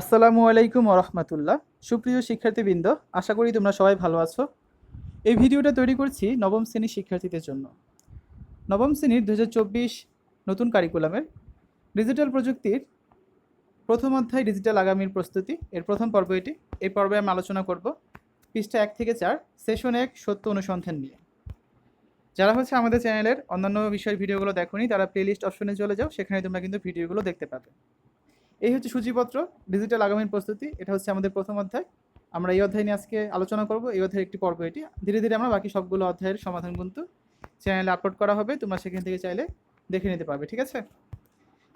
আসসালামু আলাইকুম রহমতুল্লাহ সুপ্রিয় শিক্ষার্থীবৃন্দ, আশা করি তোমরা সবাই ভালো আছো। এই ভিডিওটা তৈরি করছি নবম শ্রেণির শিক্ষার্থীদের জন্য। নবম শ্রেণির দু হাজার চব্বিশ নতুন কারিকুলামের ডিজিটাল প্রযুক্তির প্রথম অধ্যায় ডিজিটাল আগামীর প্রস্তুতি। এর প্রথম পর্ব এটি। এই পর্বে আমি আলোচনা করব পৃষ্ঠা এক থেকে চার সেশন এক, সত্য অনুসন্ধান নিয়ে। যারা হচ্ছে আমাদের চ্যানেলের অন্যান্য বিষয়ের ভিডিওগুলো দেখোনি, তারা প্লেলিস্ট অপশনে চলে যাও। সেখানে তোমরা কিন্তু ভিডিওগুলো দেখতে পাবে। এই হচ্ছে সূচিপত্র ডিজিটাল আগামীর প্রস্তুতি, এটা হচ্ছে আমাদের প্রথম অধ্যায়। আমরা এই অধ্যায় নিয়ে আজকে আলোচনা করব, এই অধ্যায়ের একটি পর্ব এটি। ধীরে ধীরে আমরা বাকি সবগুলো অধ্যায়ের সমাধান কিন্তু চ্যানেলে আপলোড করা হবে, তোমরা সেখান থেকে চাইলে দেখে নিতে পারবে, ঠিক আছে?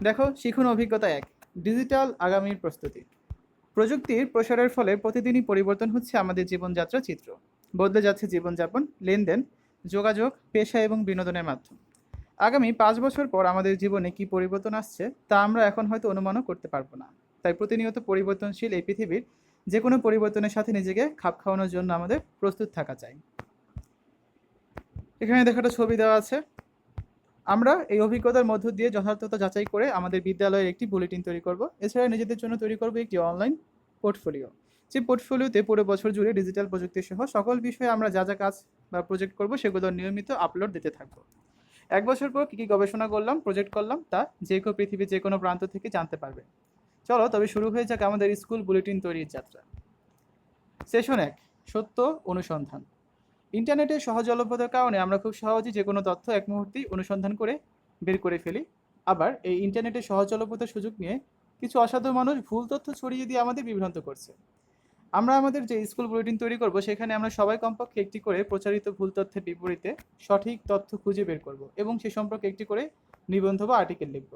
দেখো, শিখুন অভিজ্ঞতা এক ডিজিটাল আগামীর প্রস্তুতি। প্রযুক্তির প্রসারের ফলে প্রতিদিনই পরিবর্তন হচ্ছে আমাদের জীবনযাত্রা চিত্র। বদলে যাচ্ছে জীবনযাপন, লেনদেন, যোগাযোগ, পেশা এবং বিনোদনের মাধ্যম। আগামী পাঁচ বছর পর আমাদের জীবনে কি পরিবর্তন আসছে, তা আমরা এখন হয়তো অনুমানও করতে পারব না। তাই প্রতিনিয়ত পরিবর্তনশীল এই পৃথিবীর যে কোনো পরিবর্তনের সাথে নিজেকে খাপ খাওয়ানোর জন্য আমাদের প্রস্তুত থাকা চাই। এখানে দেখো একটা ছবি দেওয়া আছে। আমরা এই অভিজ্ঞতার মধ্য দিয়ে যথার্থতা যাচাই করে আমাদের বিদ্যালয়ের একটি বুলেটিন তৈরি করব। এছাড়া নিজেদের জন্য তৈরি করব একটি অনলাইন পোর্টফোলিও। যে পোর্টফোলিওতে পুরো বছর জুড়ে ডিজিটাল প্রযুক্তি সহ সকল বিষয়ে আমরা যা যা কাজ বা প্রজেক্ট করব সেগুলোর নিয়মিত আপলোড দিতে থাকব। এক বছর পর কী কী গবেষণা করলাম প্রজেক্ট করলাম, তা যে কেউ পৃথিবীর যে কোনো প্রান্ত থেকে জানতে পারবে। চলো, তবে শুরু হয়ে যাক আমাদের স্কুল বুলেটিন তৈরির যাত্রা। সেশন এক, সত্য অনুসন্ধান। ইন্টারনেটের সহজলভ্যতার কারণে আমরা খুব সহজেই যে কোনো তথ্য এক মুহূর্তেই অনুসন্ধান করে বের করে ফেলি। আবার এই ইন্টারনেটের সহজলভ্যতার সুযোগ নিয়ে কিছু অসাধু মানুষ ভুল তথ্য ছড়িয়ে দিয়ে আমাদের বিভ্রান্ত করছে। আমরা আমাদের যে স্কুল বুলেটিন তৈরি করব, সেখানে আমরা সবাই কমপক্ষে একটি করে প্রচারিত ভুল তথ্যের বিপরীতে সঠিক তথ্য খুঁজে বের করব এবং সে সম্পর্কে একটি করে নিবন্ধ বা আর্টিকেল লিখব।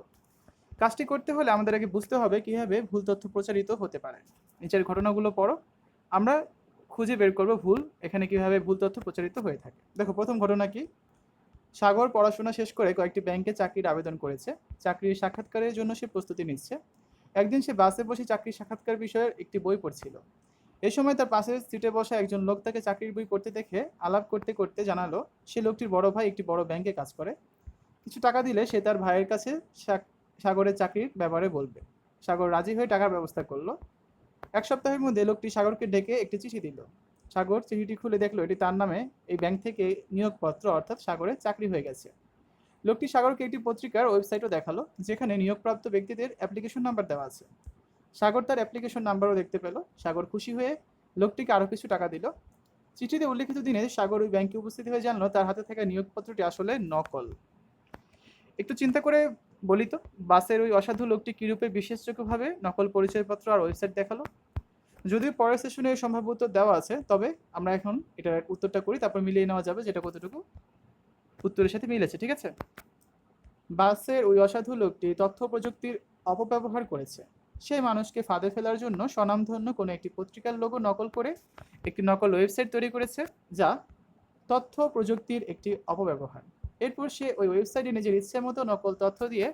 কাজটি করতে হলে আমাদের আগে বুঝতে হবে কীভাবে ভুল তথ্য প্রচারিত হতে পারে। নিচের ঘটনাগুলো পড়ো। আমরা খুঁজে বের করব ভুল, এখানে কীভাবে ভুল তথ্য প্রচারিত হয়ে থাকে। দেখো, প্রথম ঘটনা কি? সাগর পড়াশোনা শেষ করে কয়েকটি ব্যাংকে চাকরির আবেদন করেছে। চাকরির সাক্ষাৎকারের জন্য সে প্রস্তুতি নিচ্ছে। একদিন সে বাসে বসে চাকরির সাক্ষাৎকার বিষয়ের একটি বই পড়ছিল। এই সময় তার পাশের সিটে বসা একজন লোক তাকে চাকরির বই পড়তে দেখে, আলাপ করতে করতে জানালো, সে লোকটির বড় ভাই একটি বড় ব্যাংকে কাজ করে। কিছু টাকা দিলে সে তার ভাইয়ের কাছে সাগরের চাকরির ব্যাপারে বলবে। সাগর রাজি হয়ে টাকার ব্যবস্থা করল। এক সপ্তাহের মধ্যে লোকটি সাগরকে ডেকে একটি চিঠি দিল। সাগর চিঠিটি খুলে দেখল এটি তার নামে, এই ব্যাংক থেকে নিয়োগপত্র অর্থাৎ সাগরের চাকরি হয়ে গেছে। লোকটি সাগরকে একটি পত্রিকার ওয়েবসাইটও দেখাল, যেখানে নিয়োগপ্রাপ্ত ব্যক্তিদের অ্যাপ্লিকেশন নাম্বার দেওয়া আছে। সাগর তার অ্যাপ্লিকেশন নাম্বারও দেখতে পেল। সাগর খুশি হয়ে লোকটিকে আরও কিছু টাকা দিল। চিঠিতে উল্লিখিত দিনে সাগর ওই ব্যাংকে উপস্থিত হয়ে জানলো তার হাতে থাকা নিয়োগপত্রটি আসলে নকল। একটু চিন্তা করে বলি তো, বাসের ওই অসাধু লোকটি কীরূপে বিশেষযোগ্যভাবে নকল পরিচয়পত্র আর ওয়েবসাইট দেখাল? যদিও পরের সেশনে সম্ভাব্য উত্তর দেওয়া আছে, তবে আমরা এখন এটার উত্তরটা করি, তারপর মিলিয়ে নেওয়া যাবে যেটা কতটুকু উত্তরের সাথে মিলেছে, ঠিক আছে? বাসের ওই অসাধু লোকটি তথ্য প্রযুক্তির অপব্যবহার করেছে। সেই মানুষকে ফাঁদে ফেলার জন্য স্বনামধন্য কোনো একটি পত্রিকার লোগো নকল করে একটি নকল ওয়েবসাইট তৈরি করেছে, যা তথ্য প্রযুক্তির একটি অপব্যবহার। এরপর সে ওই ওয়েবসাইটে নিজের ইচ্ছে মতো নকল তথ্য দিয়ে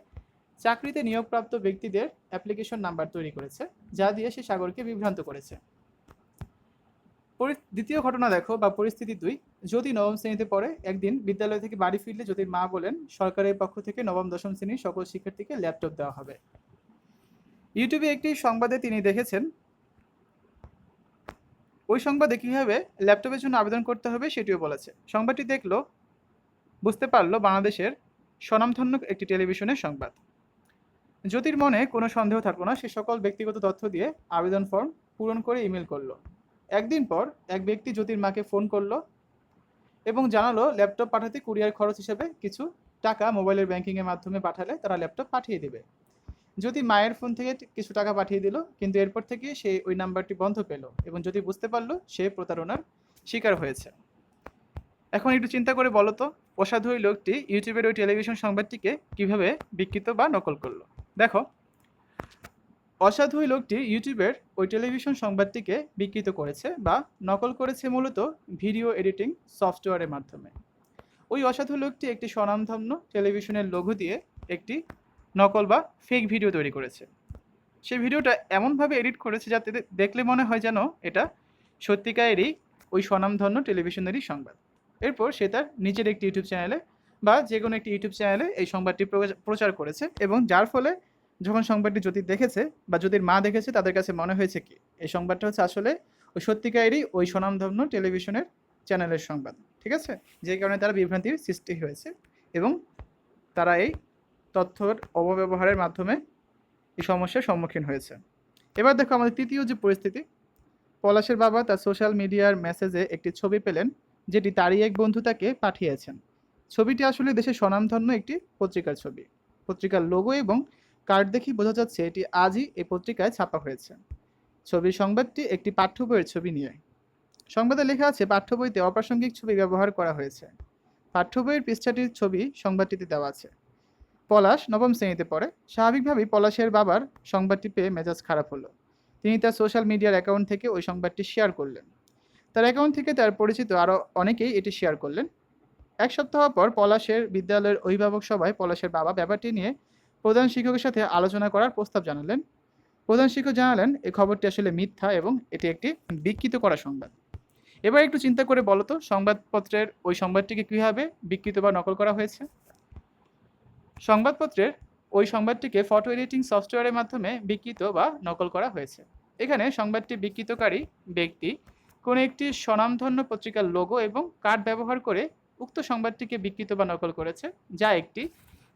চাকরিতে নিয়োগপ্রাপ্ত ব্যক্তিদের অ্যাপ্লিকেশন নাম্বার তৈরি করেছে, যা দিয়ে সে সাগরকে বিভ্রান্ত করেছে। দ্বিতীয় ঘটনা দেখো, বা পরিস্থিতি দুই। যদি নবম শ্রেণীতে পড়ে, একদিন বিদ্যালয় থেকে বাড়ি ফিরলে জ্যোতির মা বলেন, সরকারের পক্ষ থেকে নবম দশম শ্রেণির সকল শিক্ষার্থীকে ল্যাপটপ দেওয়া হবে। ইউটিউবে একটি সংবাদে তিনি দেখেছেন, ওই সংবাদে কীভাবে ল্যাপটপের জন্য আবেদন করতে হবে সেটিও বলেছে। সংবাদটি দেখল, বুঝতে পারল বাংলাদেশের স্বনামধন্য একটি টেলিভিশনের সংবাদ। জ্যোতির মনে কোনো সন্দেহ থাকল না, সে সকল ব্যক্তিগত তথ্য দিয়ে আবেদন ফর্ম পূরণ করে ইমেল করল। একদিন পর এক ব্যক্তি জ্যোতির মাকে ফোন করল এবং জানালো, ল্যাপটপ পাঠাতে কুরিয়ার খরচ হিসেবে কিছু টাকা মোবাইলের ব্যাংকিংয়ের মাধ্যমে পাঠালে তারা ল্যাপটপ পাঠিয়ে দেবে। যদি মায়ের ফোন থেকে কিছু টাকা পাঠিয়ে দিল, কিন্তু এরপর থেকে সে ওই নাম্বারটি বন্ধ পেল এবং যদি বুঝতে পারল, সে প্রতারণার শিকার হয়েছে। এখন একটু চিন্তা করে বলো তো, অসাধু ওই লোকটি ইউটিউবের ওই টেলিভিশন সংবাদটিকে কীভাবে বিকৃত বা নকল করল? দেখো, অসাধু ওই লোকটি ইউটিউবের ওই টেলিভিশন সংবাদটিকে বিকৃত করেছে বা নকল করেছে মূলত ভিডিও এডিটিং সফটওয়্যারের মাধ্যমে। ওই অসাধু লোকটি একটি স্বনামধন্য টেলিভিশনের লঘু দিয়ে একটি নকল বা ফেক ভিডিও তৈরি করেছে। সে ভিডিওটা এমনভাবে এডিট করেছে যাতে দেখলে মনে হয় যেন এটা সত্যিকারেরই ওই স্বনামধন্য টেলিভিশনেরই সংবাদ। এরপর সে তার নিজের একটি ইউটিউব চ্যানেলে বা যে কোনো একটি ইউটিউব চ্যানেলে এই সংবাদটি প্রচার করেছে এবং যার ফলে যখন সংবাদটি জ্যোতির দেখেছে বা জ্যোতির মা দেখেছে, তাদের কাছে মনে হয়েছে কি, এই সংবাদটা হচ্ছে আসলে ওই সত্যিকারেরই ওই স্বনামধন্য টেলিভিশনের চ্যানেলের সংবাদ। ঠিক আছে? যে কারণে তারা বিভ্রান্তির সৃষ্টি হয়েছে এবং তারা এই তথ্যর অপব্যবহারের মাধ্যমে এই সমস্যার সম্মুখীন হয়েছে। এবার দেখো আমাদের তৃতীয় যে পরিস্থিতি, পলাশের বাবা তার সোশ্যাল মিডিয়ার মেসেজে একটি ছবি পেলেন, যেটি তারই এক বন্ধু তাকে পাঠিয়েছেন। ছবিটি আসলে দেশের স্বনামধন্য একটি পত্রিকার ছবি। পত্রিকার লোগো এবং কার্ড দেখেই বোঝা যাচ্ছে এটি আজই এই পত্রিকায় ছাপা হয়েছে। ছবির সংবাদটি একটি পাঠ্য বইয়ের ছবি নিয়ে। সংবাদে লেখা আছে, পাঠ্য বইতে অপ্রাসঙ্গিক ছবি ব্যবহার করা হয়েছে। পাঠ্য বইয়ের পৃষ্ঠাটির ছবি সংবাদটিতে দেওয়া আছে। পলাশ নবম শ্রেণীতে পড়ে। স্বাভাবিকভাবেই পলাশের বাবার সংবাদটি পেয়ে মেজাজ খারাপ হলো। তিনি তার সোশ্যাল মিডিয়ার অ্যাকাউন্ট থেকে ওই সংবাদটি শেয়ার করলেন। তার অ্যাকাউন্ট থেকে তার পরিচিত আরও অনেকেই এটি শেয়ার করলেন। এক সপ্তাহ পর পলাশের বিদ্যালয়ের অভিভাবক সভায় পলাশের বাবা ব্যাপারটি নিয়ে প্রধান শিক্ষকের সাথে আলোচনা করার প্রস্তাব জানালেন। প্রধান শিক্ষক জানালেন এই খবরটি আসলে মিথ্যা এবং এটি একটি বিকৃত করা সংবাদ। এবার একটু চিন্তা করে বলো তো, সংবাদপত্রের ওই সংবাদটিকে কীভাবে বিকৃত বা নকল করা হয়েছে? সংবাদপত্রের ওই সংবাদটিকে ফটো এডিটিং সফটওয়্যারের মাধ্যমে বিকৃত বা নকল করা হয়েছে। এখানে সংবাদটি বিকৃতকারী ব্যক্তি কোনো একটি স্বনামধন্য পত্রিকার লোগো এবং কার্ড ব্যবহার করে উক্ত সংবাদটিকে বিকৃত বা নকল করেছে, যা একটি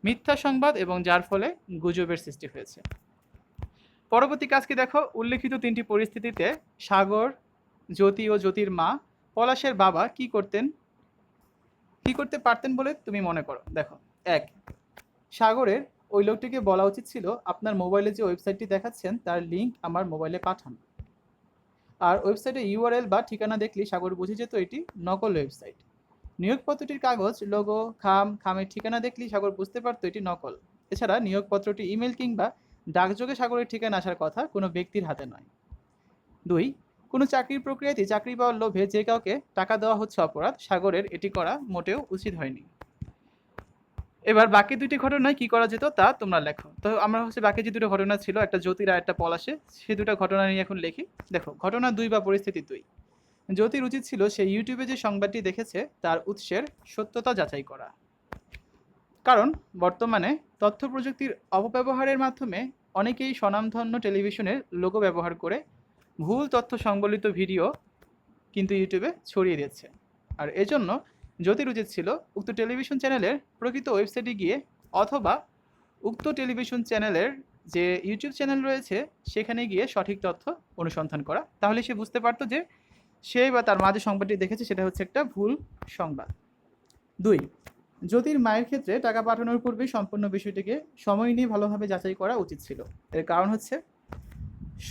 মিথ্যা সংবাদ এবং যার ফলে গুজবের সৃষ্টি হয়েছে। পরবর্তী কাজকে দেখো? উল্লেখিত তিনটি পরিস্থিতিতে সাগর, জ্যোতি ও জ্যোতির মা পলাশের বাবা কি করতেন? কি করতে পারতেন বলে তুমি মনে করো? দেখো, এক সাগরের ওই লোকটিকে বলা উচিত ছিল, আপনার মোবাইলে যে ওয়েবসাইটটি দেখাচ্ছেন, তার লিঙ্ক আমার মোবাইলে পাঠান। আর ওয়েবসাইটে ইউআরএল বা ঠিকানা দেখলেই সাগর বুঝে যেত এটি নকল ওয়েবসাইট। নিয়োগপত্রটির কাগজ, লোগো, খাম, খামের ঠিকানা দেখলেই সাগর বুঝতে পারতো এটি নকল। এছাড়া নিয়োগপত্রটি ইমেল কিংবা ডাকযোগে সাগরের ঠিকানা আসার কথা কোনো ব্যক্তির হাতে নয়। দুই, কোনো চাকরির প্রক্রিয়াতে চাকরি পাওয়ার লোভে যে কাউকে টাকা দেওয়া হচ্ছে অপরাধ, সাগরের এটি করা মোটেও উচিত হয়নি। এবার বাকি দুটি ঘটনায় কি করা যেত তা তোমরা লেখো। তো আমরা হচ্ছে বাকি যে দুটো ঘটনা ছিল, একটা জ্যোতির আর একটা পলাশে সে দুটো ঘটনা নিয়ে এখন লিখি। দেখো, ঘটনা দুই বা পরিস্থিতি দুই। জ্যোতির উচিত ছিল সে ইউটিউবে যে সংবাদটি দেখেছে, তার উৎসের সত্যতা যাচাই করা। কারণ বর্তমানে তথ্য প্রযুক্তির অপব্যবহারের মাধ্যমে অনেকেই স্বনামধন্য টেলিভিশনের লোগো ব্যবহার করে ভুল তথ্য সংবলিত ভিডিও কিন্তু ইউটিউবে ছড়িয়ে দিচ্ছে আর এজন্য জ্যোতির উচিত ছিল, উক্ত টেলিভিশন চ্যানেলের প্রকৃত ওয়েবসাইটে গিয়ে অথবা উক্ত টেলিভিশন চ্যানেলের যে ইউটিউব চ্যানেল রয়েছে, সেখানে গিয়ে সঠিক তথ্য অনুসন্ধান করা। তাহলে সে বুঝতে পারতো যে সে বা তার মা যে সংবাদটি দেখেছে, সেটা হচ্ছে একটা ভুল সংবাদ। দুই, জ্যোতির মায়ের ক্ষেত্রে টাকা পাঠানোর পূর্বে সম্পূর্ণ বিষয়টিকে সময় নিয়ে ভালোভাবে যাচাই করা উচিত ছিল। এর কারণ হচ্ছে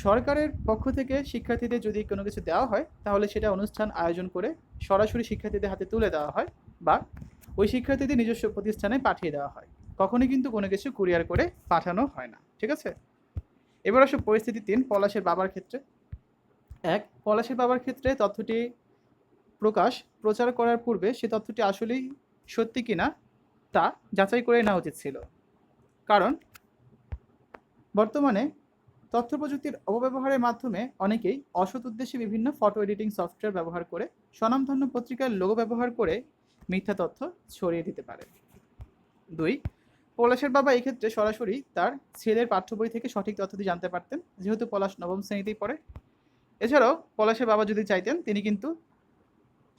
সরকারের পক্ষ থেকে শিক্ষার্থীদের যদি কোনো কিছু দেওয়া হয়, তাহলে সেটা অনুষ্ঠান আয়োজন করে সরাসরি শিক্ষার্থীদের হাতে তুলে দেওয়া হয় বা ওই শিক্ষার্থীদের নিজস্ব প্রতিষ্ঠানে পাঠিয়ে দেওয়া হয়। কখনোই কিন্তু কোনো কিছু কুরিয়ার করে পাঠানো হয় না, ঠিক আছে? এবার আসো পরিস্থিতি তিন, পলাশের বাবার ক্ষেত্রে। এক, পলাশের বাবার ক্ষেত্রে তথ্যটি প্রকাশ, প্রচার করার পূর্বে সে তথ্যটি আসলেই সত্যি কিনা, তা যাচাই করে নেওয়া উচিত ছিল। কারণ বর্তমানে তথ্য প্রযুক্তির অপব্যবহারের মাধ্যমে অনেকেই অসৎ উদ্দেশ্যে বিভিন্ন ফটো এডিটিং সফটওয়্যার ব্যবহার করে স্বনামধন্য পত্রিকার লোগো ব্যবহার করে মিথ্যা তথ্য ছড়িয়ে দিতে পারে। দুই, পলাশের বাবা এক্ষেত্রে সরাসরি তার ছেলের পাঠ্য বই থেকে সঠিক তথ্যটি জানতে পারতেন, যেহেতু পলাশ নবম শ্রেণীতেই পড়ে। এছাড়াও পলাশের বাবা যদি চাইতেন, তিনি কিন্তু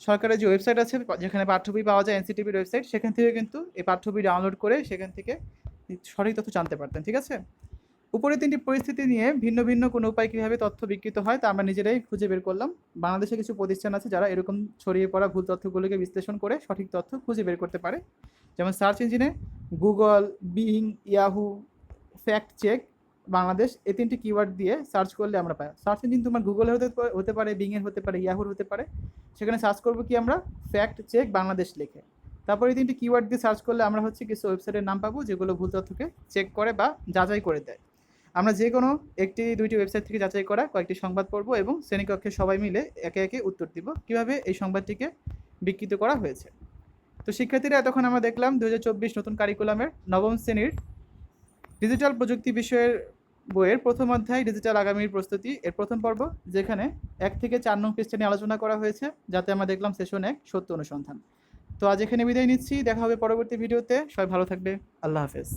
সরকারের যে ওয়েবসাইট আছে, যেখানে পাঠ্য বই পাওয়া যায়, এনসিটিভির ওয়েবসাইট সেখান থেকে কিন্তু এই পাঠ্য বই ডাউনলোড করে সেখান থেকে সঠিক তথ্য জানতে পারতেন, ঠিক আছে? উপরে তিনটি পরিস্থিতি নিয়ে ভিন্ন ভিন্ন কোনো উপায় কীভাবে তথ্য বিকৃত হয় তা আমরা নিজেরাই খুঁজে বের করলাম। বাংলাদেশে কিছু প্রতিষ্ঠান আছে যারা এরকম ছড়িয়ে পড়া ভুল তথ্যগুলোকে বিশ্লেষণ করে সঠিক তথ্য খুঁজে বের করতে পারে। যেমন সার্চ ইঞ্জিনে Google Bing Yahoo, fact check, Bangladesh এই তিনটি কিওয়ার্ড দিয়ে সার্চ করলে আমরা পাই। সার্চ ইঞ্জিন তোমার গুগলে হতে হতে পারে বিংয়ের হতে পারে, ইয়াহুর হতে পারে। সেখানে সার্চ করব কি আমরা? ফ্যাক্ট চেক বাংলাদেশ লিখে। তারপরে এই তিনটি কিওয়ার্ড দিয়ে সার্চ করলে আমরা হচ্ছে কিছু ওয়েবসাইটের নাম পাবো যেগুলো ভুল তথ্যকে চেক করে বা যাচাই করে দেয়। আমরা যে কোনো একটি, দুইটি ওয়েবসাইট থেকে যাচাই করা কয়েকটি সংবাদ পড়ব এবং শ্রেণীকক্ষে সবাই মিলে একে একে উত্তর দিব কীভাবে এই সংবাদটিকে বিকৃত করা হয়েছে। তো শিক্ষার্থীরা, এতক্ষণ আমরা দেখলাম দু হাজার চব্বিশ নতুন কারিকুলামের নবম শ্রেণির ডিজিটাল প্রযুক্তি বিষয়ের বইয়ের প্রথম অধ্যায় ডিজিটাল আগামীর প্রস্তুতি, এর প্রথম পর্ব, যেখানে এক থেকে চার নং পৃষ্ঠা নিয়ে আলোচনা করা হয়েছে, যাতে আমরা দেখলাম সেশন এক, সত্য অনুসন্ধান। তো আজ এখানে বিদায় নিচ্ছি, দেখা হবে পরবর্তী ভিডিওতে সবাই ভালো থাকবে। আল্লাহ হাফেজ।